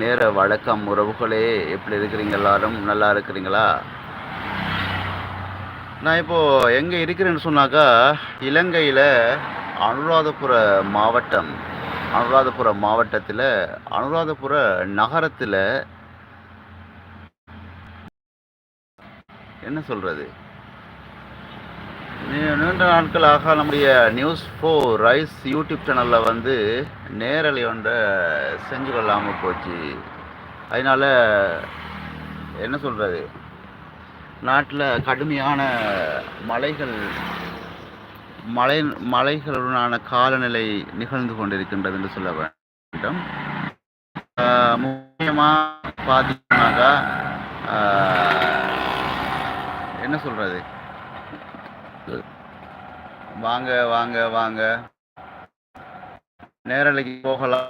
நேர வழக்கம் உறவுகளே எப்படி இருக்கிறீங்க எல்லாரும்? நல்லா இருக்கிறீங்களா? நான் இப்போ எங்கே இருக்கிறேன்னு சொன்னாக்கா இலங்கையில் அனுராதபுர மாவட்டம் அனுராதபுர மாவட்டத்தில் அனுராதபுர நகரத்தில் என்ன சொல்கிறது நீண்ட நாட்களாக நம்முடைய நியூஸ் ஃபோர் ரைஸ் யூடியூப் சேனலில் வந்து நேரலை ஒன்றை செஞ்சு கொள்ளாமல் போச்சு. அதனால் என்ன சொல்கிறது நாட்டில் கடுமையான மலைகள் மலை மலைகளுடனான காலநிலை நிகழ்ந்து கொண்டிருக்கின்றது என்று சொல்ல வேண்டும். முக்கியமாக பார்த்தீங்கன்னாக்கா என்ன சொல்கிறது வாங்க வாங்க வாங்க. நேரலைக்கு போகலாம்.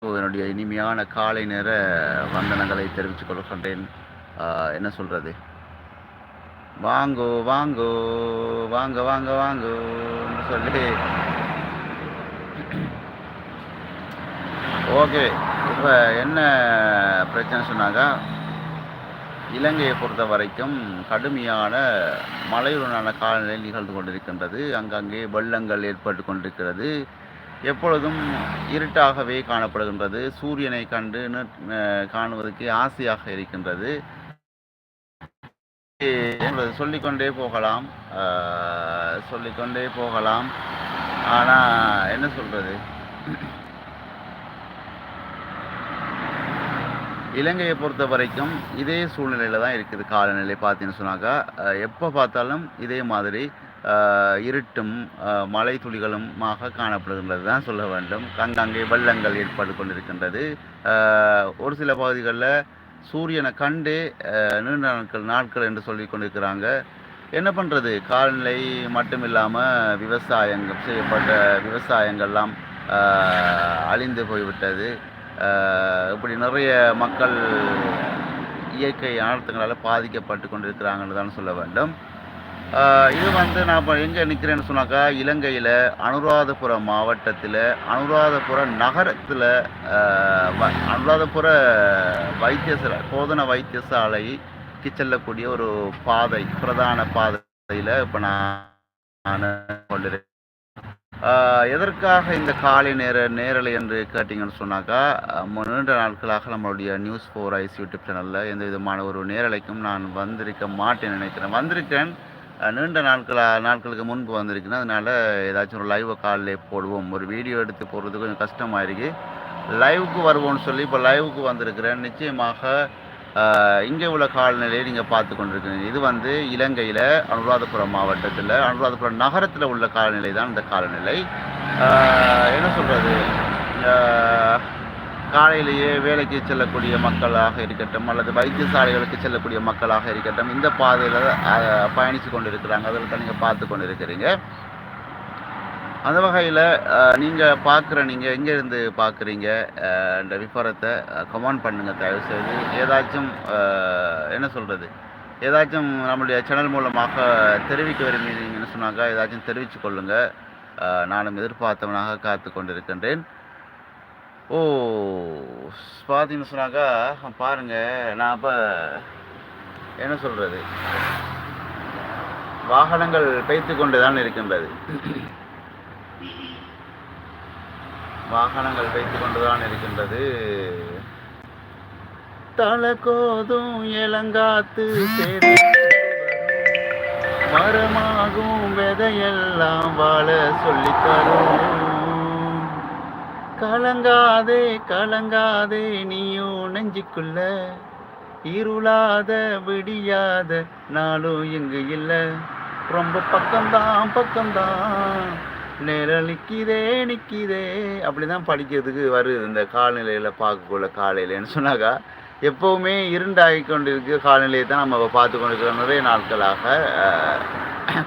என்னுடைய இனிமையான காலை நேர வந்தனங்களை தெரிவித்துக் கொள்கின்றேன். ஆஹ், என்ன சொல்றது? வாங்கோ வாங்கோ வாங்க வாங்க வாங்கோ சொல்லி. ஓகே. இப்போ என்ன பிரச்சனை சொன்னாக்கா இலங்கையை பொறுத்த வரைக்கும் கடுமையான மழையுடனான காலநிலை நிகழ்ந்து கொண்டிருக்கின்றது. அங்கங்கே வெள்ளங்கள் ஏற்பட்டு கொண்டிருக்கிறது. எப்பொழுதும் இருட்டாகவே காணப்படுகின்றது. சூரியனை கண்டு நி- காணுவதற்கு ஆசையாக இருக்கின்றது. என்பது சொல்லிக்கொண்டே போகலாம். சொல்லிக்கொண்டே போகலாம். ஆனால் என்ன சொல்கிறது இலங்கையை பொறுத்த வரைக்கும் இதே சூழ்நிலையில் தான் இருக்குது காலநிலை பார்த்தீங்கன்னு சொன்னாக்கா. எப்போ பார்த்தாலும் இதே மாதிரி இருட்டும் மழை துளிகளுமாக காணப்படுகின்றது தான் சொல்ல வேண்டும். அங்கங்கே வெள்ளங்கள் ஏற்பட்டு கொண்டிருக்கின்றது. ஒரு சில பகுதிகளில் சூரியனை கண்டு நீண்ட நாட்கள் நாட்கள் என்று சொல்லி கொண்டிருக்கிறாங்க. என்ன பண்ணுறது காலநிலை மட்டும் இல்லாமல் விவசாயங்கள் செய்யப்பட்ட விவசாயங்கள்லாம் அழிந்து போய்விட்டது. இப்படி நிறைய மக்கள் இயற்கை அனர்த்தங்களால் பாதிக்கப்பட்டு கொண்டிருக்கிறாங்கன்னு தான் சொல்ல வேண்டும். இது வந்து நான் இப்போ எங்கே நிற்கிறேன்னு சொன்னாக்கா இலங்கையில் அனுராதபுரம் மாவட்டத்தில் அனுராதபுர நகரத்தில் அனுராதபுர வைத்தியசாலை போதன வைத்தியசாலைக்கு செல்லக்கூடிய ஒரு பாதை பிரதான பாதையில் இப்போ நான் கொண்டிருக்கேன் எதற்காக இந்த காலை நேர நேரலை என்று கேட்டிங்கன்னு சொன்னாக்கா மு- நீண்ட நாட்களாக நம்மளுடைய நியூஸ் ஃபோர் ஐஸ் யூடியூப் சேனலில் எந்த விதமான ஒரு நேரலைக்கும் நான் வந்திருக்க மாட்டேன் நினைக்கிறேன். வந்திருக்கேன். நீண்ட நாட்களாக நாட்களுக்கு முன்பு வந்திருக்கேன். அதனால் ஏதாச்சும் ஒரு லைவை காலில் போடுவோம். ஒரு வீடியோ எடுத்து போடுறது கொஞ்சம் கஷ்டமாயிருக்கு. லைவுக்கு வருவோம்னு சொல்லி இப்போ லைவுக்கு வந்திருக்கிறேன். நிச்சயமாக இங்கே உள்ள காலநிலையை நீங்கள் பார்த்து கொண்டிருக்கீங்க இது வந்து இலங்கையில் அனுராதபுரம் மாவட்டத்தில் அனுராதபுரம் நகரத்தில் உள்ள காலநிலை தான் இந்த காலநிலை. என்ன சொல்கிறது காலையிலேயே வேலைக்கு செல்லக்கூடிய மக்களாக இருக்கட்டும் அல்லது வைத்தியசாலைகளுக்கு செல்லக்கூடிய மக்களாக இருக்கட்டும் இந்த பாதையில் பயணித்து கொண்டு இருக்கிறாங்க அதில் நீங்கள் பார்த்து கொண்டு இருக்கிறீங்க அந்த வகையில் நீங்கள் பார்க்குற நீங்கள் எங்கேருந்து பார்க்குறீங்க இந்த விபரத்தை கமெண்ட் பண்ணுங்கள் தயவு செய்து ஏதாச்சும் என்ன சொல்கிறது ஏதாச்சும் நம்மளுடைய சேனல் மூலமாக தெரிவிக்க விரும்புகிறீங்கன்னு சொன்னாக்கா ஏதாச்சும் தெரிவித்து கொள்ளுங்கள் நானும் எதிர்பார்த்தவனாக காத்து கொண்டிருக்கின்றேன். ஓ பார்த்தீங்கன்னு சொன்னாக்கா பாருங்கள் நான் இப்போ என்ன சொல்கிறது வாகனங்கள் பெய்த்து கொண்டு தான் இருக்கின்றது. வாகனங்கள் வைத்து கொண்டுதான் இருக்கின்றது. தலகோதும் இளங்காத்து மரமாகும் விதையெல்லாம் வாழ சொல்லித் தரும் கலங்காதே கலங்காதே நீயும் நெஞ்சுக்குள்ள. இருளாத விடியாத நாளும் இங்கு இல்லை. ரொம்ப பக்கம்தான் பக்கம்தான். நேரம் நிற்கிதே நிற்கிதே அப்படிதான் படிக்கிறதுக்கு வருது. இந்த காலநிலையில பார்க்கக்குள்ள காலையிலன்னு சொன்னாக்கா எப்பவுமே இருண்டாகி கொண்டிருக்கிற காலநிலையை தான் நம்ம பார்த்து கொண்டிருக்கிற நிறைய நாட்களாக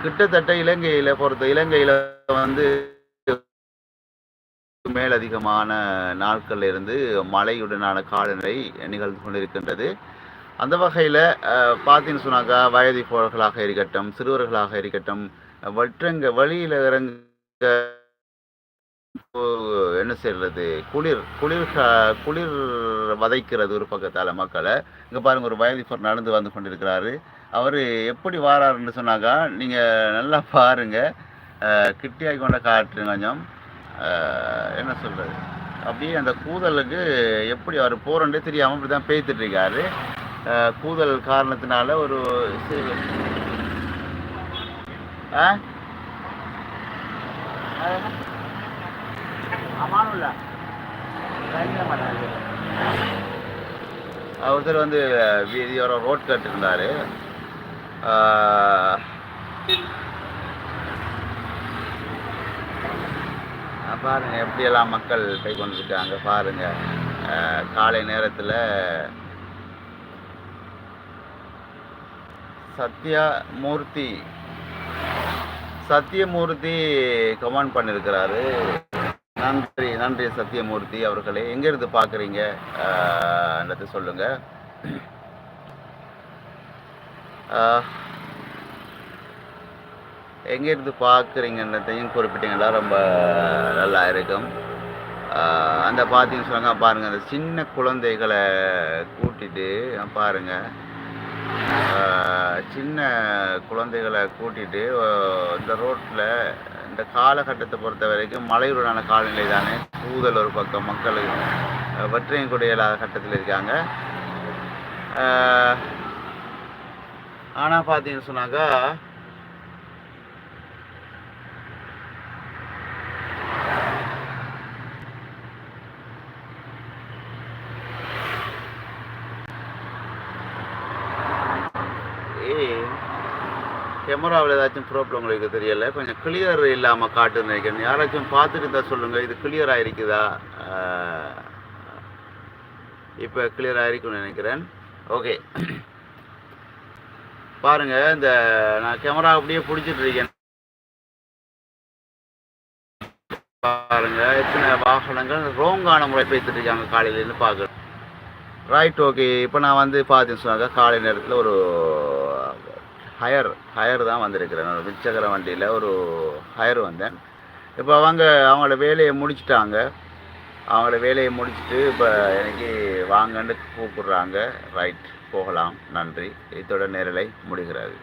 கிட்டத்தட்ட இலங்கையில பொறுத்த இலங்கையில வந்து மேலதிகமான நாட்கள்ல இருந்து மழையுடனான காலநிலை நிகழ்ந்து கொண்டிருக்கின்றது. அந்த வகையில் பார்த்தீங்கன்னு சொன்னாக்கா வயது போர்களாக இருக்கட்டும் சிறுவர்களாக இருக்கட்டும் வற்றங்க வழியில் இறங்கு என்ன செய்யறது குளிர் குளிர் குளிர் வதைக்கிறது ஒரு பக்கத்தால் மக்களை. இங்கே பாருங்க ஒரு வயதிப்பர் நடந்து வந்து கொண்டிருக்கிறாரு. அவர் எப்படி வாராருன்னு சொன்னாக்கா நீங்கள் நல்லா பாருங்க. கிட்டியாகி கொண்ட காட்டுங்க கொஞ்சம் என்ன சொல்கிறது அப்படியே அந்த கூதலுக்கு எப்படி அவர் போகிறோன்றே தெரியாமல் இப்படி தான் பேய்த்துட்டு இருக்காரு. கூதல் காரணத்தினால ஒரு ஆ? ஒருத்தர் வந்து வீதியோர ரோட் கட்டிருந்தாரு. பாருங்க எப்படியெல்லாம் மக்கள் கை கொண்டிருக்காங்க பாருங்க. காலை நேரத்தில் சத்யா மூர்த்தி சத்யமூர்த்தி கமெண்ட் பண்ணியிருக்கிறாரு நன்றி நன்றி சத்யமூர்த்தி அவர்களே. எங்கேருந்து பார்க்குறீங்க? என்னது சொல்லுங்க. எங்கேருந்து பார்க்குறீங்கன்றதையும் குறிப்பிட்டீங்களா ரொம்ப நல்லா இருக்கும். அந்த பார்த்தீங்கன்னு சொன்னாங்க பாருங்கள் அந்த சின்ன குழந்தைகளை கூட்டிட்டு பாருங்க. சின்ன குழந்தைகளை கூட்டிட்டு இந்த ரோட்டில் இந்த காலகட்டத்தை பொறுத்த வரைக்கும் மலையுடனான காலநிலை தானே. கூதல் ஒரு பக்கம் மக்கள் ஆஹ், வெற்றையும் கூட இல்லாத கட்டத்தில் இருக்காங்க. ஆனால் பார்த்தீங்கன்னு சொன்னாக்கா கேமராவில் ஏதாச்சும் ப்ராப்ளம் உங்களுக்கு தெரியல? கொஞ்சம் கிளியர் இல்லாமல் காட்டுன்னு நினைக்கிறேன் யாராச்சும் பார்த்துட்டு இருந்தால் சொல்லுங்கள் இது கிளியராக இருக்குதா இப்போ கிளியராக இருக்குன்னு நினைக்கிறேன். ஓகே பாருங்கள் இந்த நான் கேமரா அப்படியே பிடிச்சிட்டு இருக்கேன். பாருங்க எத்தனை வாகனங்கள்? ரோங்கான முறை பேசிட்டு இருக்காங்க காலையிலேருந்து பார்க்குறேன் ரைட் ஓகே இப்போ நான் வந்து பார்த்து சொன்னாங்க காலை நேரத்தில் ஒரு ஹயர் ஹயர் தான் வந்திருக்கிறேன். ஒரு மிச்சக்கர வண்டியில் ஒரு ஹயர் வந்தேன். இப்போ அவங்க அவங்களோட வேலையை முடிச்சிட்டாங்க. அவங்களோட வேலையை முடிச்சுட்டு இப்போ எனக்கு வாங்கன்னு கூப்பிடுறாங்க. ரைட் போகலாம். நன்றி. இதோட நேரலை முடிகிறது.